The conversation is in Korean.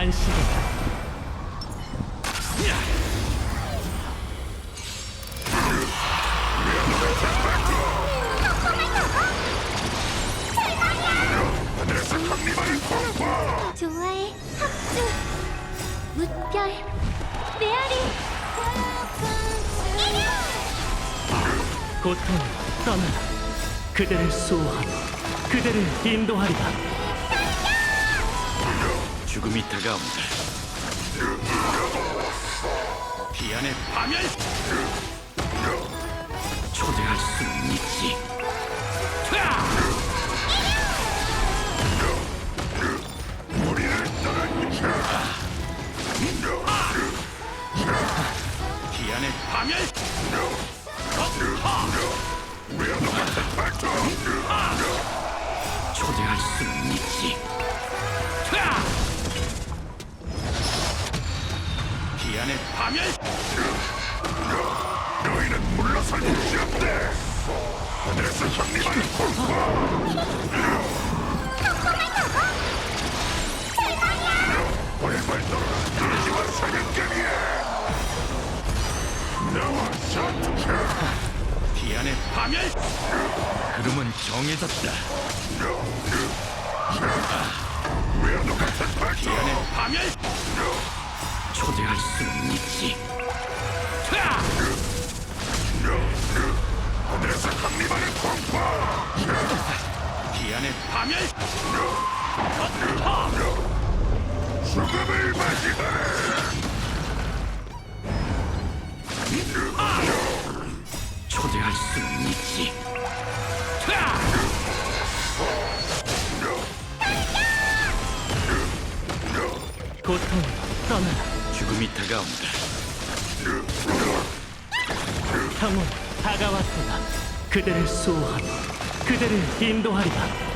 안식이다. 고통을 떠나 그대를 수호하고 그대를 인도하리라. 죽음이 다가온다. 비안의 파멸! 초대할 수는 있지. 비안의 파멸! 기안의 파멸! 너희는 물러설 곳이 없대. 하늘에서 들지마. 나와 전투해. 기안의 파멸! 흐름은 정해졌다. 기안의 파멸! 초대할 수는 있지. 하늘에서 형님만을 공포. 기안의 파멸! 죽음을 맞이하라. 초대할 수는 있지. 고통으로 떠나라 죽음이 다가온다. 형은 다가왔도다 그대를 수호하며 그대를 인도하리라